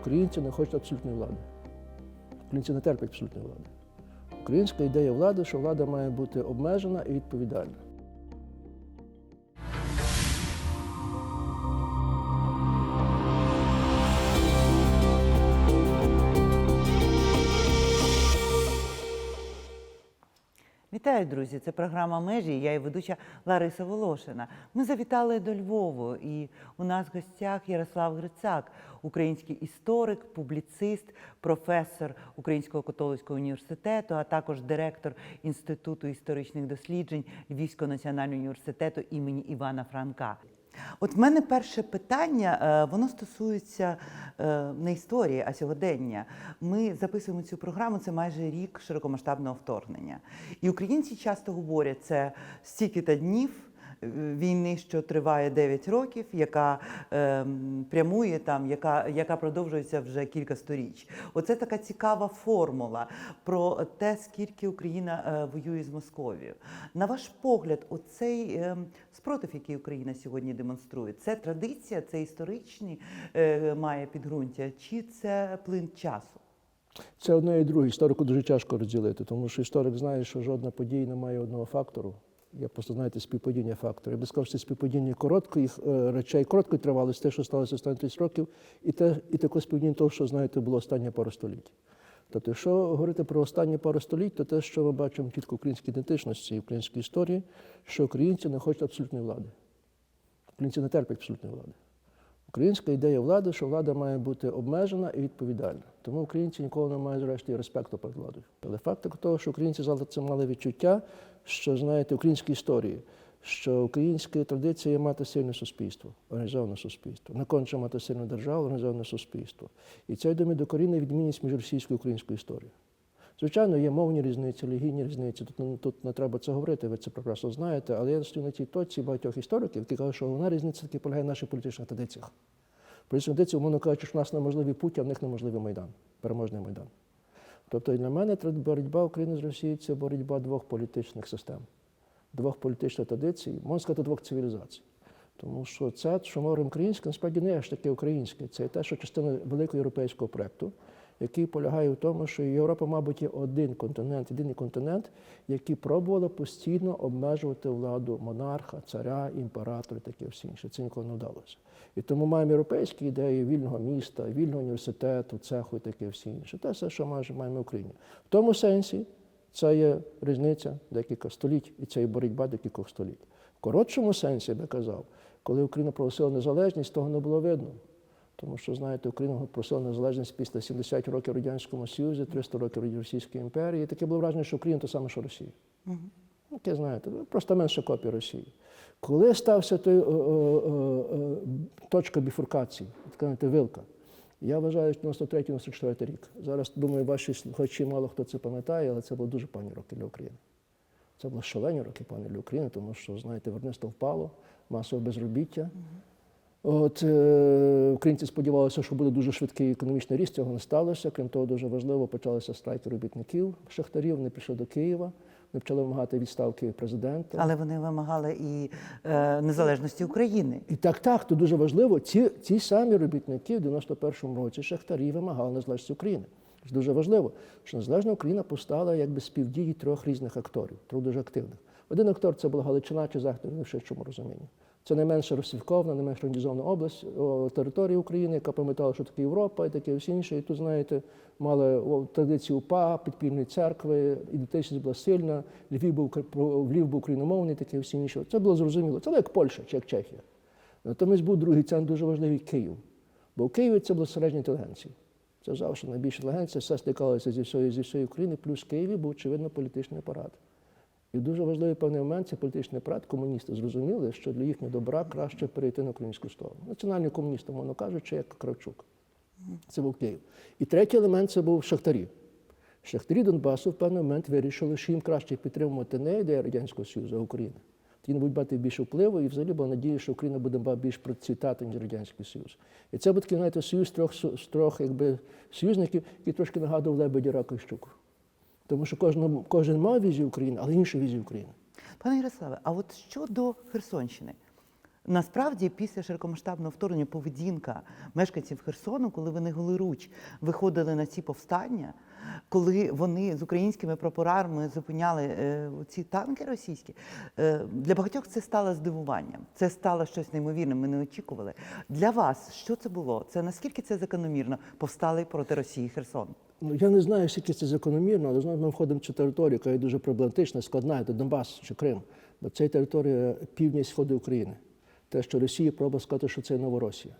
Українці не хочуть абсолютної влади. Українці не терплять абсолютної влади. Українська ідея влади, що влада має бути обмежена і відповідальна. Вітаю, друзі! Це програма Межі. Я і ведуча Лариса Волошина. Ми завітали до Львову, і у нас в гостях Ярослав Грицак, український історик, публіцист, професор Українського католицького університету, а також директор Інституту історичних досліджень Львівського національного університету імені Івана Франка. От в мене перше питання, е, воно стосується е, не історії, а сьогодення. Ми записуємо цю програму, це майже рік широкомасштабного вторгнення. І українці часто говорять, це стільки-то днів. Війни, що триває 9 років, яка е, прямує там, яка, яка продовжується вже кілька сторіч. Оце така цікава формула про те, скільки Україна е, воює з Московією. На ваш погляд, оцей е, спротив, який Україна сьогодні демонструє, це традиція, це історичні е, має підґрунтя, чи це плин часу? Це одне і друге. Історику дуже тяжко розділити, тому що історик знає, що жодна подія не має одного фактору. Я просто знаєте співпадіння факторів. Я би сказав, що це співпадіння коротких е, речей, короткої тривалості, те, що сталося останні 30 років, і те, і таке співпадіння того, що знаєте, було останні пару століть. Тобто, якщо говорити про останні пару століть, то те, що ми бачимо тільки в українській ідентичності і українській історії, що українці не хочуть абсолютної влади. Українці не терплять абсолютної влади. Українська ідея влади, що влада має бути обмежена і відповідальна. Тому українці ніколи не мають зрештою респекту перед владою. Але факт того, що українці завжди це мали відчуття, що знаєте, українські історії, що українська традиція є мати сильне суспільство, організоване суспільство, не конче мати сильну державу, організоване суспільство. І це я думаю, докорінна відмінність між російською і українською історією. Звичайно, є мовні різниці, релігійні різниці. Тут, тут не треба це говорити, ви це прекрасно знаєте. Але я стою на тій точці багатьох істориків, які кажуть, що головна різниця таки полягає в наших політичних традиціях. Політичні традиції, умовно кажучи, що в нас неможливий путь, а в них неможливий Майдан, переможний Майдан. Тобто для мене боротьба України з Росією це боротьба двох політичних систем, двох політичних традицій, можна сказати, двох цивілізацій. Тому що це, що море українське, насправді не аж таке українське. Це те, що частина великого європейського проєкту, який полягає в тому, що Європа, мабуть, є один континент, єдиний континент, який пробували постійно обмежувати владу монарха, царя, імператора таке все інше. Це ніколи не вдалося. І тому маємо європейські ідеї вільного міста, вільного університету, цеху і таке все інше. Те все, що майже маємо в Україні. В тому сенсі це є різниця декілька століть, і це є боротьба декількох століть. В коротшому сенсі, я би казав, коли Україна проголосила незалежність, того не було видно. Тому що, знаєте, Україна просила незалежність після 70 років Радянському Союзі, 300 років Російської імперії. І таке було враження, що Україна те саме, що Росія. Ну, Таке, знаєте, просто менше копія Росії. Коли стався той о, о, о, точка біфуркації, така знаєте, вилка, я вважаю, що 93-94 рік. Зараз, думаю, ваші слухачі мало хто це пам'ятає, але це були дуже пані роки для України. Це були шалені роки пані для України, тому що, знаєте, виробництво впало, масове безробіття. От е, українці сподівалися, що буде дуже швидкий економічний ріст. Цього не сталося. Крім того, дуже важливо почалися страйки робітників, шахтарів. Вони прийшли до Києва, вони почали вимагати відставки президента. Але вони вимагали і е, незалежності України. І так, так, то дуже важливо. Ці, ці самі робітники в 91-му році шахтарі вимагали незалежності України. Це дуже важливо, що незалежна Україна постала якби співдії трьох різних акторів, трьох дуже активних. Один актор це була Галичина чи Захід, в ширшому розумінні. Це найменше розсівкована, найменш організована область о, території України, яка пам'ятала, що таке Європа і таке все інше. І тут, знаєте, мали традицію УПА, підпільної церкви, ідентичність була сильна, Львів був, Львів був україномовний, таке все інше. Це було зрозуміло. Це було як Польща чи як Чехія. Натомість був другий центр дуже важливий Київ. Бо в Києві це була середня інтелігенція. Це завжди найбільша інтелігенція, все стикалося зі всієї, зі всієї України, плюс в Києві був, очевидно, політичний апарат. І дуже важливий певний момент цей політичний апарат комуністи зрозуміли, що для їхнього добра краще перейти на українську сторону. Національні комуністи, мовно кажучи, як Кравчук. Це був Київ. І третій елемент це був Шахтарі. Шахтарі Донбасу в певний момент вирішили, що їм краще підтримувати не ідею Радянського Союзу, а Україну. Тоді вони будуть мати більше впливу, і взагалі була надія, що Україна буде більш процвітати, ніж Радянський Союз. І це був такий, знаєте, союз трьох, трьох якби, союзників, який трошки нагадував Лебедя Рака і щуку. Тому що кожен, кожен мав візію України, але іншу візію України. Пане Ярославе, а от щодо Херсонщини, Насправді, після широкомасштабного вторгнення поведінка мешканців Херсону, коли вони голируч виходили на ці повстання, коли вони з українськими прапорами зупиняли е, ці танки російські, е, для багатьох це стало здивуванням. Це стало щось неймовірне. Ми не очікували. Для вас що це було? Це наскільки це закономірно повстали проти Росії Херсон? Ну, я не знаю, скільки це закономірно, але знову ми входимо в цю територію, яка є дуже проблематична, складна, це Донбас чи Крим. Бо це територія півдня і сходу України. Те, що Росія пробує сказати, що це Новоросія.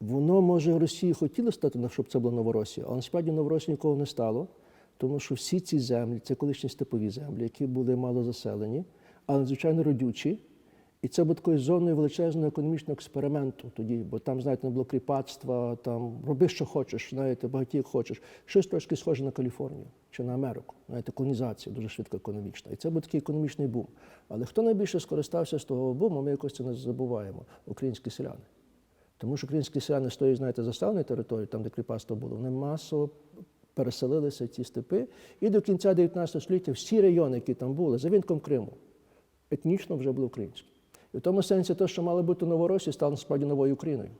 Воно, може, Росії хотіло стати, щоб це була Новоросія, але насправді Новоросії ніколи не стало, тому що всі ці землі, це колишні степові землі, які були мало заселені, але надзвичайно родючі. І це було такою зоною величезного економічного експерименту тоді, бо там, знаєте, не було кріпацтва, там роби, що хочеш, знаєте, багаті як хочеш. Щось трошки схоже на Каліфорнію чи на Америку. Знаєте, колонізація дуже швидко економічна. І це був такий економічний бум. Але хто найбільше скористався з того буму, ми якось це не забуваємо українські селяни. Тому що українські селяни з тої, знаєте, заставленої території, там, де кріпацтво було, вони масово переселилися ці степи. І до кінця 19 століття всі райони, які там були, за винком Криму, етнічно вже були українські. І в тому сенсі те, що мало бути Новоросією, стало насправді новою Україною.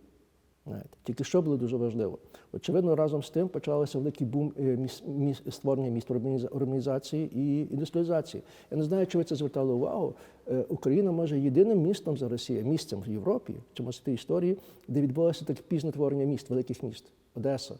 Знаєте. Тільки що було дуже важливо. Очевидно, разом з тим почався великий бум е, міс, міс, створення міст урбанізації і індустріалізації. Я не знаю, чи ви це звертали увагу. Е, Україна може єдиним містом за Росією, місцем в Європі, в цьому світі історії, де відбулося таке пізне творення міст, великих міст. Одеса,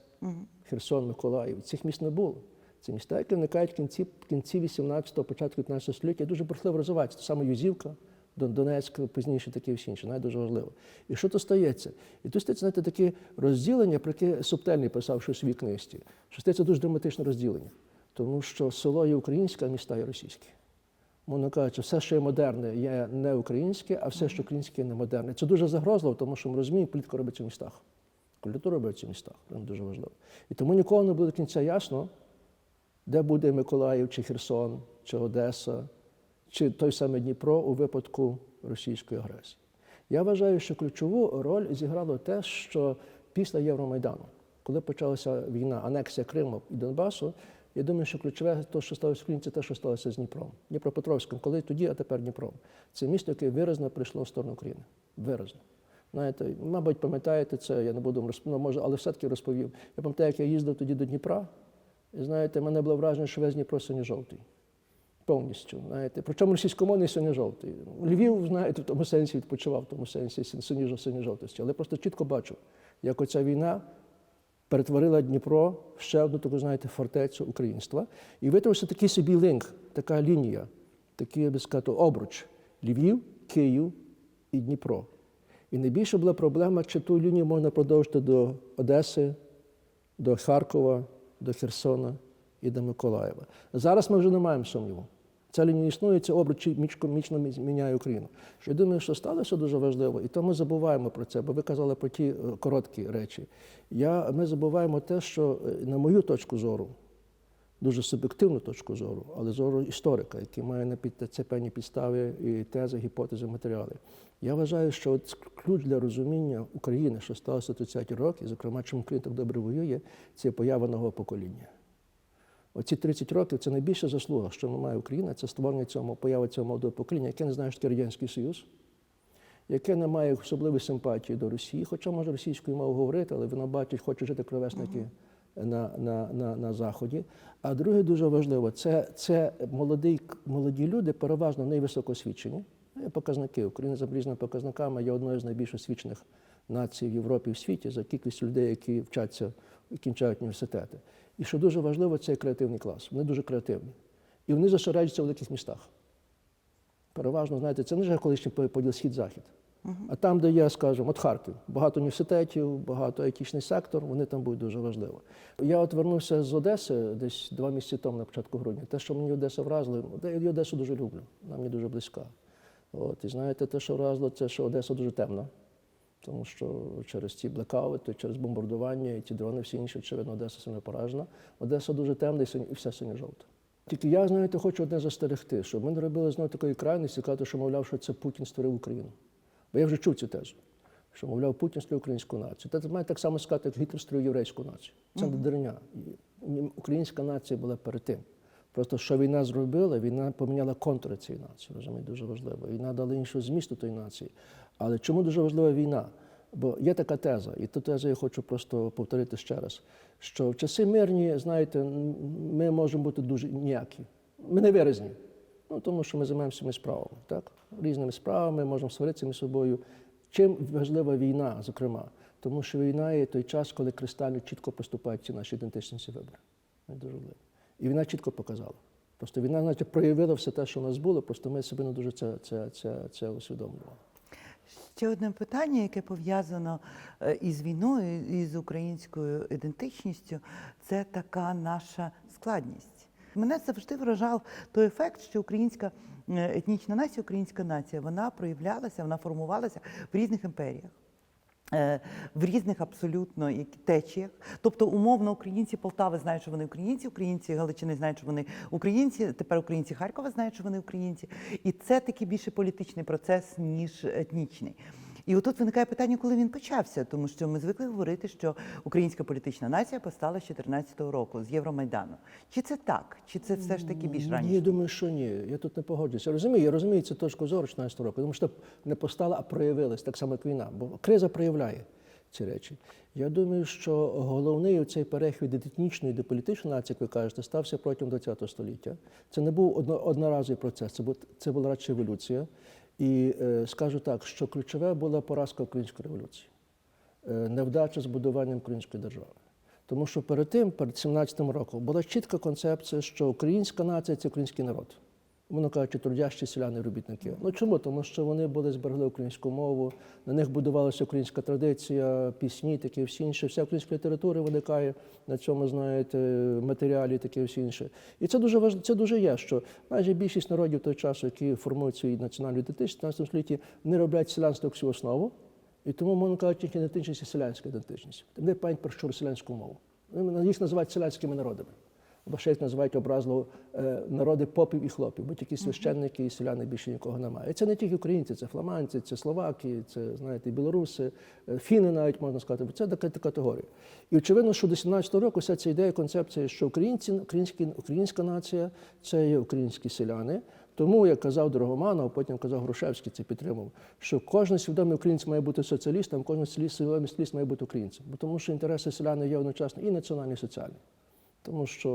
Херсон, Миколаїв. Цих міст не було. Це міста, які виникають в кінці, в кінці 18-го, початку 19 століття, дуже бурхливо розвиваються. Те саме Юзівка, Донецьк, пізніше таке всі інше, навіть дуже важливо. І що то стається? І тут стається, знаєте, таке розділення, про яке Субтельний писав щось в книжці, що стається дуже драматичне розділення. Тому що село є українське, а міста є російське. Мовно кажучи, все, що є модерне, є не українське, а все, що українське, є не модерне. Це дуже загрозливо, тому що ми розуміємо, політика робиться в містах. Культура робиться в містах. Це дуже важливо. І тому ніколи не буде до кінця ясно, де буде Миколаїв, чи Херсон, чи Одеса, чи той самий Дніпро у випадку російської агресії. Я вважаю, що ключову роль зіграло те, що після Євромайдану, коли почалася війна, анексія Криму і Донбасу, я думаю, що ключове те, що сталося в Україні, це те, що сталося з Дніпром. Дніпропетровським, коли тоді, а тепер Дніпром. Це місто, яке виразно прийшло в сторону України. Виразно. Знаєте, мабуть, пам'ятаєте це, я не буду розп... ну, може, але все-таки розповів. Я пам'ятаю, як я їздив тоді до Дніпра, і знаєте, мене було враження, що весь Дніпро синьо-жовтий. Повністю. Знаєте. Причому російськомовний синьо-жовтий. Львів, знаєте, в тому сенсі відпочивав, в тому сенсі синьо-жовтості. Але просто чітко бачу, як оця війна перетворила Дніпро в ще одну таку, знаєте, фортецю українства. І витворився такий собі лінк, така лінія, такий, я би сказати, обруч. Львів, Київ і Дніпро. І найбільша була проблема, чи ту лінію можна продовжити до Одеси, до Харкова, до Херсона і до Миколаєва. Зараз ми вже не маємо сумніву. Ця лінія існує, обруч мічко- мічно міняє Україну. Я думаю, що сталося дуже важливо, і то ми забуваємо про це, бо ви казали про ті е, короткі речі. Я, ми забуваємо те, що, е, на мою точку зору, дуже суб'єктивну точку зору, але зору історика, який має на під це певні підстави і тези, гіпотези, матеріали. Я вважаю, що от ключ для розуміння України, що сталося 30 років, зокрема, чому Україна так добре воює, це поява нового покоління. Оці 30 років це найбільша заслуга, що має Україна, це створення цього появи цього молодого покоління, яке не знає, що таке Радянський Союз, яке не має особливої симпатії до Росії, хоча може російською мовою говорити, але воно бачить, хоче жити кровесники на, на, на, на Заході. А друге дуже важливо, це, це молоді, молоді люди, переважно найвисокоосвічені. Є показники. Україна за різними показниками є одною з найбільш освічених націй в Європі і в світі за кількістю людей, які вчаться і кінчають університети. І що дуже важливо, це креативний клас. Вони дуже креативні. І вони зосереджуються в великих містах. Переважно, знаєте, це не вже колишній поділ схід-захід. А там, де є, скажімо, от Харків, багато університетів, багато айтішний сектор, вони там будуть дуже важливо. Я от вернувся з Одеси десь два місяці тому, на початку грудня. Те, що мені Одеса вразила, ну, я Одесу дуже люблю, вона мені дуже близька. От, і знаєте, те, що вразило, це що Одеса дуже темна. Тому що через ці блекаути, через бомбардування і ці дрони, всі інші, очевидно, Одеса сильно поражена. Одеса дуже темна і все синьо-жовте. Тільки я, знаєте, хочу одне застерегти, щоб ми не робили знову такої крайності, казати, що, мовляв, що це Путін створив Україну. Бо я вже чув цю тезу, що, мовляв, Путін створив українську націю. Це має так само сказати, як Гітлер створив єврейську націю. Це не дерня. Українська нація була перед тим. Просто що війна зробила, війна поміняла контури цієї нації, розумієте, дуже важливо. Війна дала іншого змісту тої нації. Але чому дуже важлива війна? Бо є така теза, і ту тезу я хочу просто повторити ще раз, що в часи мирні, знаєте, ми можемо бути дуже ніякі. Ми не виразні. Ну, тому що ми займаємося цими справами, так? Різними справами, можемо сваритися між собою. Чим важлива війна, зокрема? Тому що війна є той час, коли кристально чітко поступають ці наші ідентичності вибори. Дуже важливо. І війна чітко показала. Просто війна, знаєте, проявила все те, що у нас було, просто ми себе не дуже це, це, це, це усвідомлювали. Ще одне питання, яке пов'язано е, із війною, і з українською ідентичністю, це така наша складність. Мене завжди вражав той ефект, що українська е, етнічна нація, українська нація, вона проявлялася, вона формувалася в різних імперіях. Е, В різних абсолютно течіях. Тобто, умовно, українці Полтави знають, що вони українці, українці Галичини знають, що вони українці, тепер українці Харкова знають, що вони українці. І це такий більше політичний процес, ніж етнічний. І отут виникає питання, коли він почався, тому що ми звикли говорити, що українська політична нація постала з 14-го року, з Євромайдану. Чи це так? Чи це все ж таки більш раніше? я думаю, що ні. Я тут не погоджуюся. Я розумію, я розумію цю точку зору 16 року, тому що не постала, а проявилась, так само, як війна. Бо криза проявляє ці речі. Я думаю, що головний цей перехід від етнічної до політичної нації, як ви кажете, стався протягом ХХ століття. Це не був одноразовий процес, це була радше еволюція. І е, скажу так, що ключове була поразка української революції, е, невдача з будуванням української держави. Тому що перед тим, перед 17-м роком, була чітка концепція, що українська нація це український народ. Воно кажучи, трудящі селяни, робітники. Ну чому? Тому що вони були зберегли українську мову, на них будувалася українська традиція, пісні, таке всі інше. Вся українська література виникає на цьому, знаєте, матеріалі, таке всі інше. І це дуже важливо, це дуже є, що майже більшість народів того часу, які формують свою національну ідентичність в 19 столітті, не роблять селянство всю основу. І тому, можна кажучи, їхня ідентичність є селянська ідентичність. Вони пам'ять про щуру селянську мову. Їх називають селянськими народами. Або ще називають образливо е, народи попів і хлопів, бо тільки священники і селяни більше нікого немає. І це не тільки українці, це фламандці, це словаки, це знаєте, білоруси, е, фіни навіть можна сказати, бо це така категорія. І очевидно, що до 17 року вся ця ідея, концепція, що українці, українські, українська нація це є українські селяни. Тому, як казав Драгоманов, потім казав Грушевський, це підтримав, що кожен свідомий українець має бути соціалістом, кожен свідомий соціаліст має бути українцем. Бо тому що інтереси селяни є одночасно і національні, і соціальні. Тому що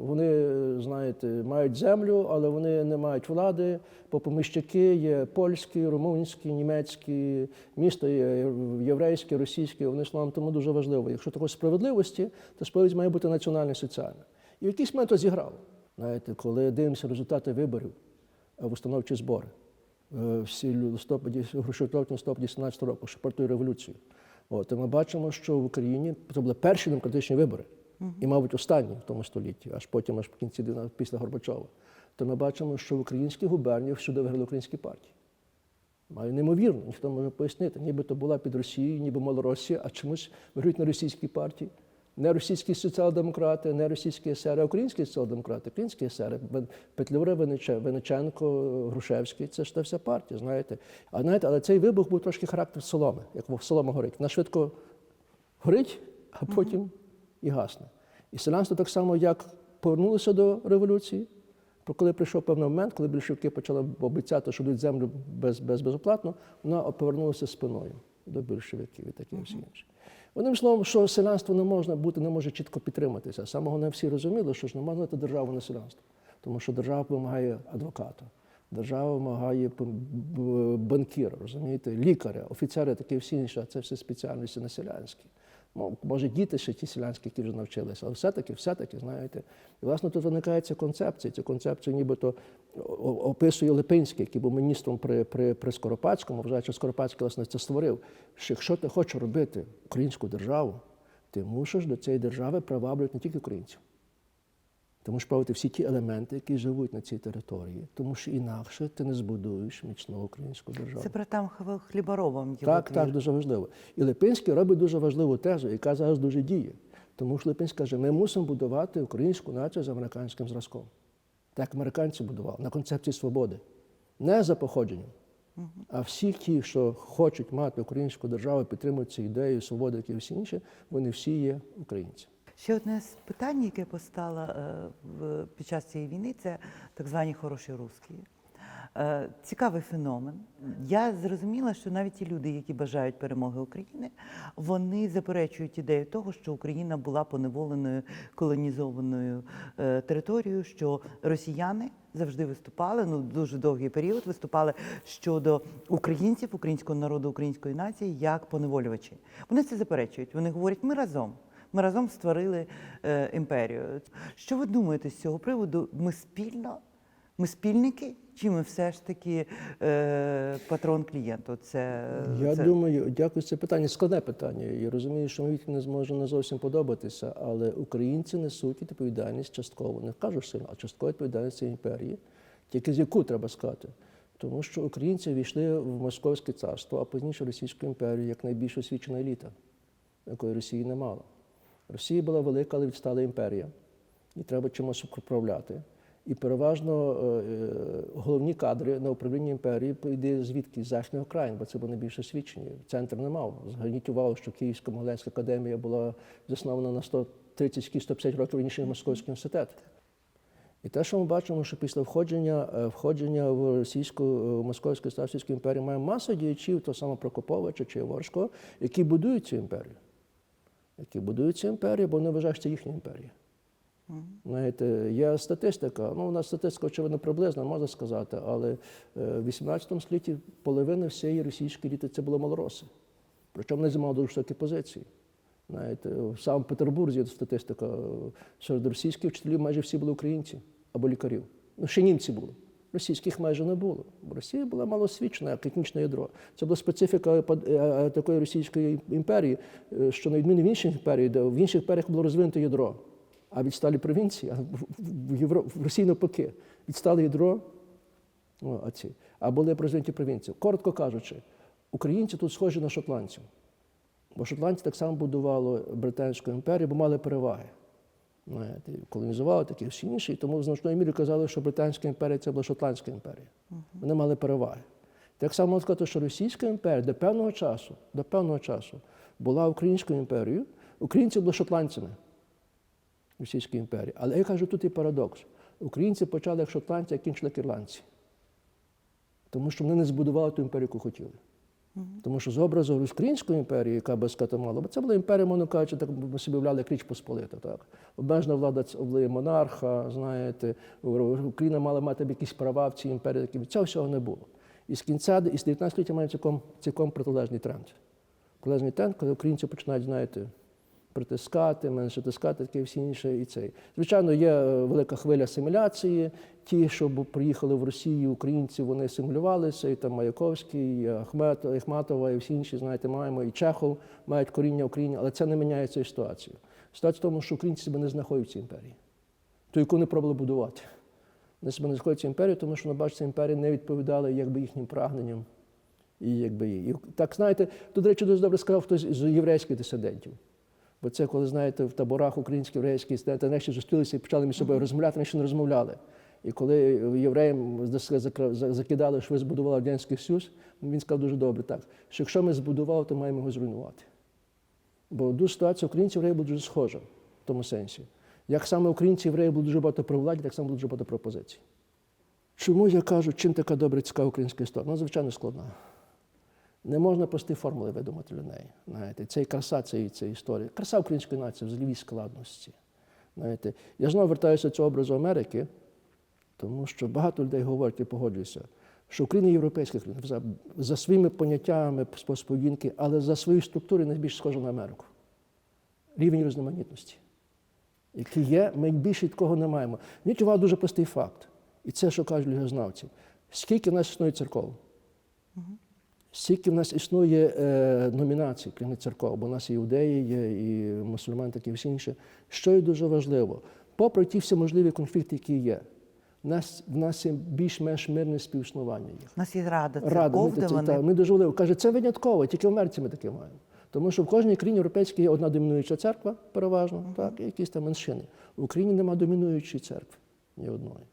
вони, знаєте, мають землю, але вони не мають влади. Бо поміщаки є польські, румунські, німецькі, місто є єврейське, російське. Вони словом тому дуже важливо. Якщо такої справедливості, то справедливість має бути національна і соціальна. І в якийсь момент зіграло. Знаєте, коли дивимося результати виборів в установчі збори е, всі листопаді, жовтні листопаді 17 року, що партою революцію. От, і ми бачимо, що в Україні це були перші демократичні вибори, і, мабуть, останні в тому столітті, аж потім, аж в кінці після Горбачова. То ми бачимо, що в українській губернії всюди виграли українські партії. Маю неймовірно, ніхто може пояснити. Ніби то була під Росією, ніби Малоросія, а чомусь виграють на російській партії. Не російські соціал-демократи, не російські есери, а українські соціал-демократи, українські есери, Петлюра, Вениченко, Грушевський, це ж та вся партія, знаєте. А знаєте, але цей вибух був трошки характер соломи, як солома горить. Вона швидко горить, а потім і гасне. І селянство так само, як повернулося до революції, Бо коли прийшов певний момент, коли більшовики почали обіцяти, що дають землю без, без, безоплатно, вона повернулася спиною до більшовиків і таке всі інше. Одним словом, що селянство не можна бути, не може чітко підтриматися. Самого не всі розуміли, що ж не можна дати державу на селянство. Тому що держава вимагає адвоката, держава вимагає банкіра, розумієте, лікаря, офіцера, таке всі інше, а це все спеціальності не селянські. Може, діти ще ті селянські, які вже навчилися, але все-таки, все-таки, знаєте. І, власне, тут виникає ця концепція. Цю концепцію нібито описує Липинський, який був міністром при, при, при Скоропадському, вважаючи Скоропадський, власне, це створив. Що якщо ти хочеш робити українську державу, ти мусиш до цієї держави приваблювати не тільки українців. Ти мусиш правити всі ті елементи, які живуть на цій території, тому що інакше ти не збудуєш міцну українську державу. Це про там Хліборовом його Так, твір. так, дуже важливо. І Липинський робить дуже важливу тезу, яка зараз дуже діє. Тому що Липинський каже, ми мусимо будувати українську націю з американським зразком. Так американці будували, на концепції свободи. Не за походженням. А всі ті, що хочуть мати українську державу, підтримують цю ідею свободи, як і всі інші, вони всі є українці. Ще одне з питань, яке постало е, під час цієї війни, це так звані хороші русські. Е, Цікавий феномен. Я зрозуміла, що навіть ті люди, які бажають перемоги України, вони заперечують ідею того, що Україна була поневоленою колонізованою е, територією, що росіяни завжди виступали, ну дуже довгий період виступали щодо українців, українського народу, української нації як поневолювачі. Вони це заперечують. Вони говорять, ми разом. Ми разом створили е, імперію. Що ви думаєте з цього приводу? Ми спільно, ми спільники, чи ми все ж таки е, патрон клієнту? Це, Я це... думаю, дякую це питання. Складне питання. Я розумію, що мені не зможе не зовсім подобатися, але українці несуть відповідальність частково, не кажу сильно, а частково відповідальність імперії, тільки з яку треба сказати. Тому що українці війшли в Московське царство, а пізніше в Російську імперію як найбільш освічена еліта, якої Росії не мало. Росія була велика, але відстала імперія, і треба чимось управляти. І переважно е, е, головні кадри на управління імперії йде звідки з західних країн, бо це були найбільш освічені. Центр не мав. Зверніть увагу, що Київська Могилянська академія була заснована на 130-150 років раніше Московський університет. І те, що ми бачимо, що після входження, е, входження в російську московську Ставську імперію має маса діячів, того самого Прокоповича чи Ворського, які будують цю імперію. Які будують цю імперію, бо вони вважають, що це їхня імперія. Знаєте, є статистика. Ну, у нас статистика, очевидно, приблизна, можна сказати, але е, в 18 столітті половина всієї російської еліти це були малороси. Причому вони займали дуже високі позиції. Знаєте, в самому Петербурзі статистика, серед російських вчителів майже всі були українці або лікарів. Ну, ще німці були. Російських майже не було. Росія була малосвічна, як етнічне ядро. Це була специфіка е, е, такої російської імперії, е, що на відміну в інших імперій, де в інших імперіях було розвинуте ядро. А відсталі провінції, а в- Євро, в Росії навпаки, відстали ядро, о, а, ці, а були розвинуті провінції. Коротко кажучи, українці тут схожі на шотландців. Бо шотландці так само будували Британську імперію, бо мали переваги. Колонізували такі всі інші, і тому в значною мірі казали, що Британська імперія це була Шотландська імперія. Вони мали переваги. Так само можна сказати, що Російська імперія до певного часу, до певного часу була Українською імперією, українці були шотландцями Російської імперії. Але я кажу, тут і парадокс. Українці почали як шотландці, а кінчили як ірландці. Тому що вони не збудували ту імперію, яку хотіли. Тому що з образу Української імперії, яка без катамала, бо це була імперія, мовно кажучи, так ми собі уявляли, як річ Посполита. Так? Обмежена влада ц- монарха, знаєте, Україна мала мати якісь права в цій імперії, такі- цього всього не було. І з кінця, і з 19 століття маємо цілком, цілком протилежний тренд. Протилежний тренд, коли українці починають, знаєте, притискати, менше тискати, таке всі інше і цей. Звичайно, є е, велика хвиля асиміляції. Ті, що приїхали в Росію, українці, вони асимілювалися, і там Маяковський, і Ахмет, Ахматова, і всі інші, знаєте, маємо, і Чехов мають коріння в але це не міняє цю ситуацію. Ситуація в тому, що українці себе не знаходять в цій імперії, ту, яку вони пробували будувати. Вони себе не знаходять в цій імперії, тому що, бачите, імперія не відповідала якби їхнім прагненням. І якби і так знаєте, тут, до речі, дуже добре сказав хтось з єврейських дисидентів. Бо це, коли знаєте, в таборах українські єврейські студенти нарешті зустрілися і почали між собою розмовляти, вони ще не розмовляли. І коли євреям закидали, що ви збудували Радянський Союз, він сказав дуже добре так, що якщо ми збудували, то маємо його зруйнувати. Бо дуже ситуація українців євреїв була дуже схожа в тому сенсі. Як саме українці євреї було дуже багато про владі, так само було дуже багато про опозиції. Чому я кажу, чим така добра цікава українська історія? Ну, звичайно, складна. Не можна прості формули видумати для неї. Знаєте, це і краса цієї, цієї історії. Краса української нації в її складності. Знаєте, я знову вертаюся до цього образу Америки, тому що багато людей говорять і погоджуюся, що Україна європейська країна за, за своїми поняттями, поведінки, але за своєю структурою найбільш схожа на Америку. Рівень різноманітності, який є, ми більше такого не маємо. Зверніть увагу дуже простий факт. І це, що кажуть лігознавці. Скільки в нас існує церков? Скільки в нас існує е, номінацій, крім церков, бо в нас і іудеї є, і мусульмани, такі всі інші. Що є дуже важливо, попри ті всі можливі конфлікти, які є, в нас, в нас є більш-менш мирне співіснування їх. У нас є рада Рада, церков, ми, де це, вони та, ми дуже важливо. Каже, це винятково, тільки в Америці ми таке маємо. Тому що в кожній країні європейській є одна домінуюча церква, переважно, так, і якісь там меншини. В Україні немає домінуючої церкви ні одної.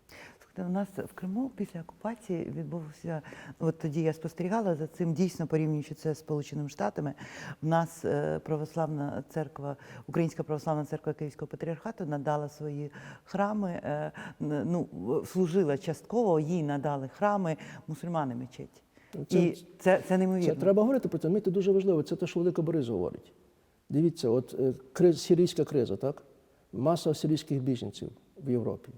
У нас в Криму після окупації відбувся. От тоді я спостерігала за цим, дійсно порівнюючи це з Сполученими Штатами. В нас е, православна церква, Українська православна церква Київського патріархату надала свої храми, е, ну служила частково, їй надали храми мусульмани мечеті. Це- І це, це неймовірно. Це треба говорити про це. Мені це дуже важливо. Це те, що Велика Борис говорить. Дивіться, от е, криз, сирійська криза, так? Маса сирійських біженців в Європі.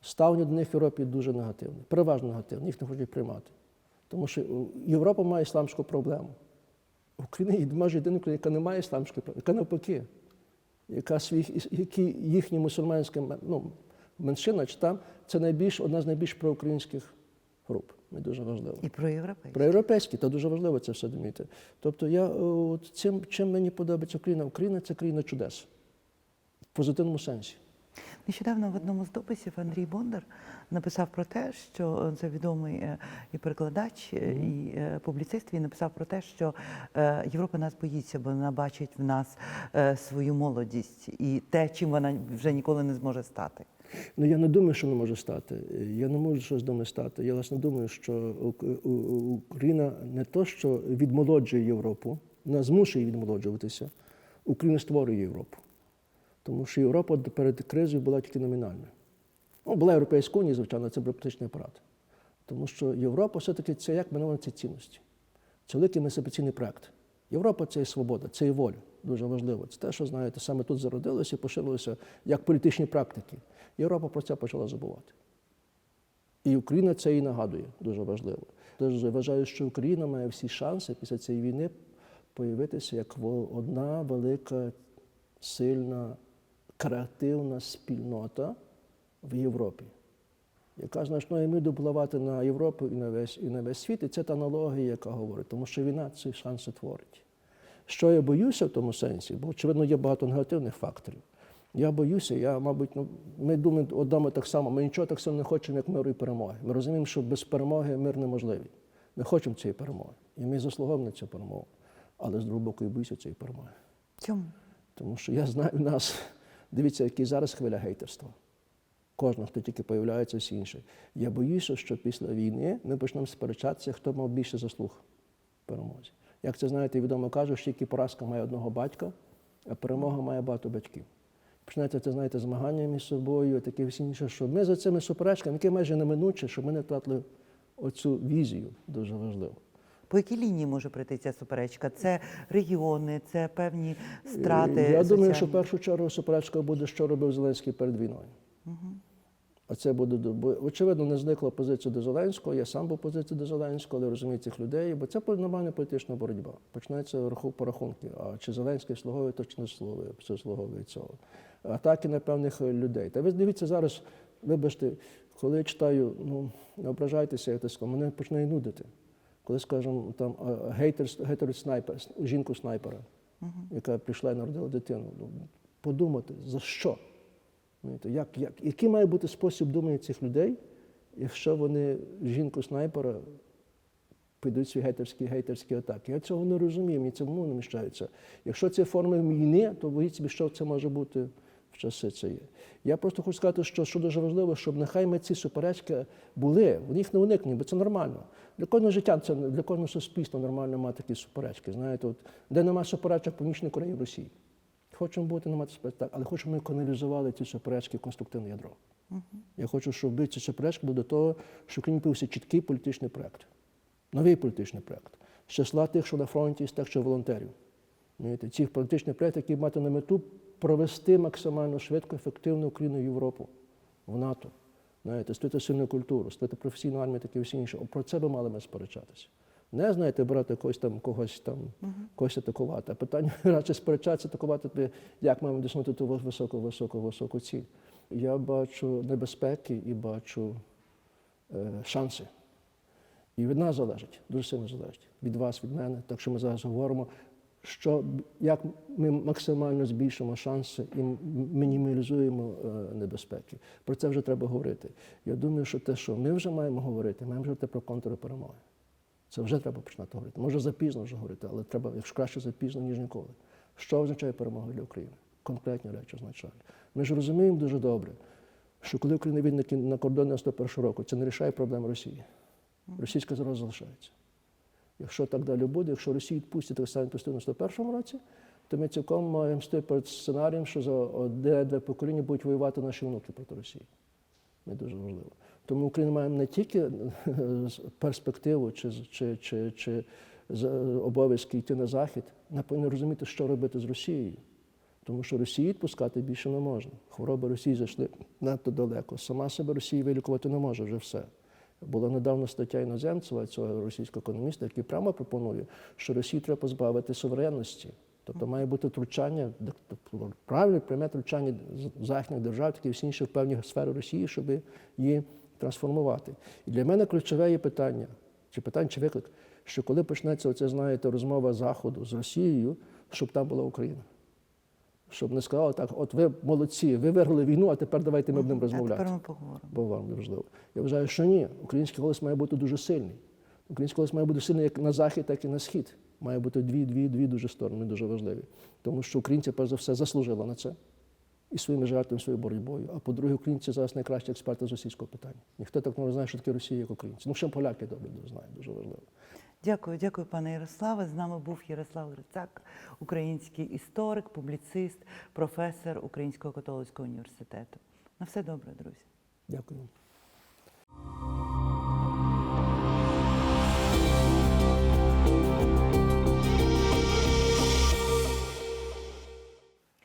Ставлення до них в Європі дуже негативне, переважно негативне, їх не хочуть приймати. Тому що Європа має ісламську проблему. Україна є майже єдина країна, яка не має ісламської проблеми, яка навпаки, яка свій, які їхні мусульманська ну, меншина, чи там, це найбільш, одна з найбільш проукраїнських груп. Це дуже важливо. І про європейські. Про європейські, то дуже важливо це все думати. Тобто, я е, от цим, чим мені подобається Україна? Україна це країна чудес в позитивному сенсі. Нещодавно в одному з дописів Андрій Бондар написав про те, що це відомий е, і перекладач, е, і е, публіцист. Він написав про те, що е, Європа нас боїться, бо вона бачить в нас е, свою молодість і те, чим вона вже ніколи не зможе стати. Ну я не думаю, що не може стати. Я не можу щось думати стати. Я власне думаю, що Україна не то, що відмолоджує Європу, вона змушує відмолоджуватися. Україна створює Європу. Тому що Європа перед кризою була тільки номінальна. Ну, була Європейська Унія, звичайно, це бюрократичний апарат. Тому що Європа все-таки це як ми ці цінності. Це великий емансипаційний проект. Європа це і свобода, це і воля. Дуже важливо. Це те, що знаєте, саме тут зародилося і поширилося як політичні практики. Європа про це почала забувати. І Україна це і нагадує, дуже важливо. Тож вважаю, що Україна має всі шанси після цієї війни появитися як одна велика, сильна, креативна спільнота в Європі, яка значною мірою впливати на Європу і на весь і на весь світ. І це та аналогія, яка говорить, тому що війна ці шанси творить. Що я боюся в тому сенсі, бо очевидно є багато негативних факторів. Я боюся, я, мабуть, ну, ми думаємо одному так само, ми нічого так само не хочемо, як миру і перемоги. Ми розуміємо, що без перемоги мир неможливий. Ми хочемо цієї перемоги. І ми заслуговуємо на цю перемогу. Але з другого боку, я боюся цієї перемоги. Чому? Тому що я знаю нас, дивіться, який зараз хвиля гейтерства. Кожен, хто тільки появляється, всі інші. Я боюся, що після війни ми почнемо сперечатися, хто мав більше заслуг в перемозі. Як це знаєте, відомо кажуть, що тільки поразка має одного батька, а перемога має багато батьків. Починається це, знаєте, змагання між собою, таке всі інше, що ми за цими суперечками, які майже неминучі, щоб ми не втратили оцю візію, дуже важливо. По якій лінії може прийти ця суперечка? Це регіони, це певні страти. Я думаю, що в першу чергу суперечка буде, що робив Зеленський перед війною. А це буде бо очевидно не зникла позиція до Зеленського. Я сам був позиція до Зеленського, але розумію цих людей, бо це нормальна політична боротьба. Починається раху по. А чи Зеленський слуговує, то чи не слуговує, чи слуговує цього. Атаки на певних людей. Та ви дивіться зараз, вибачте, коли я читаю, ну не ображайтеся, я так скажу, мене починає нудити. Коли, скажімо, там а, гейтер, гейтер снайпер, жінку снайпера, яка прийшла і народила дитину. Ну, подумати, за що? Як, як, який має бути спосіб думання цих людей, якщо вони жінку снайпера підуть свої гейтерські, гейтерські атаки? Я цього не розумію, мені це в не вміщається. Якщо це форми війни, то собі, що це може бути в часи це є. Я просто хочу сказати, що, що дуже важливо, щоб нехай ми ці суперечки були, в них не уникнені, бо це нормально. Для кожного життя, це для кожного суспільства нормально мати такі суперечки. Знаєте, от, де нема суперечок в Північній Кореї в Росії. Хочемо бути не мати суперечок, так, але хочемо ми каналізували ці суперечки в конструктивне ядро. Я хочу, щоб ці суперечки були до того, що Україні появився чіткий політичний проект, новий політичний проект. З числа тих, що на фронті, з тих, що волонтерів. Ці політичний проект, який мати на мету провести максимально швидко, ефективно Україну і Європу в НАТО. Знаєте, створити сильну культуру, створити професійну армію, таке всі інше. Про це би мали ми сперечатися. Не знаєте, брати когось там, когось там, когось атакувати. А питання радше сперечатися, атакувати, як маємо досягнути ту високу, високу, високу ціль. Я бачу небезпеки і бачу е, шанси. І від нас залежить, дуже сильно залежить. Від вас, від мене. Так що ми зараз говоримо, що, як ми максимально збільшимо шанси і мінімалізуємо е, небезпеки. Про це вже треба говорити. Я думаю, що те, що ми вже маємо говорити, маємо говорити про контрперемоги. Це вже треба починати говорити. Може запізно вже говорити, але треба, якщо краще запізно, ніж ніколи. Що означає перемога для України? Конкретні речі означають. Ми ж розуміємо дуже добре, що коли Україна війде на кордоні 91 року, це не рішає проблем Росії. Російська зараз залишається. Якщо так далі буде, якщо Росію відпустять, так постійно в 101 році, то ми цілком маємо стояти перед сценарієм, що за одне-дві покоління будуть воювати наші внуки проти Росії. Це дуже важливо. Тому Україна має не тільки е, перспективу чи, чи, чи, чи обов'язки йти на захід, вона повинна розуміти, що робити з Росією. Тому що Росії відпускати більше не можна. Хвороби Росії зайшли надто далеко. Сама себе Росія вилікувати не може вже все. Була недавно стаття іноземцева, цього російського економіста, який прямо пропонує, що Росії треба позбавити суверенності. Тобто має бути втручання, тобто правильне пряме втручання західних держав, такі всі інші в певні сфери Росії, щоб її трансформувати. І для мене ключове є питання, чи питання, чи виклик, що коли почнеться оце, знаєте, розмова Заходу з Росією, щоб там була Україна. Щоб не сказали так, от ви молодці, ви виграли війну, а тепер давайте ми будемо А розмовляти тепер ми поговоримо. бо вам не важливо. Я вважаю, що ні. Український голос має бути дуже сильний. Український голос має бути сильний як на захід, так і на схід. Має бути дві, дві, дві дуже сторони, дуже важливі. Тому що українці, перш за все, заслужили на це і своїми жертвами, своєю боротьбою. А по-друге, українці зараз найкращі експерти з російського питання. Ніхто так не знає, що таке Росія, як українці. Ну, ще поляки добре знають, дуже важливо. Дякую, дякую, пане Ярославе. З нами був Ярослав Грицак, український історик, публіцист, професор Українського католицького університету. На все добре, друзі. Дякую.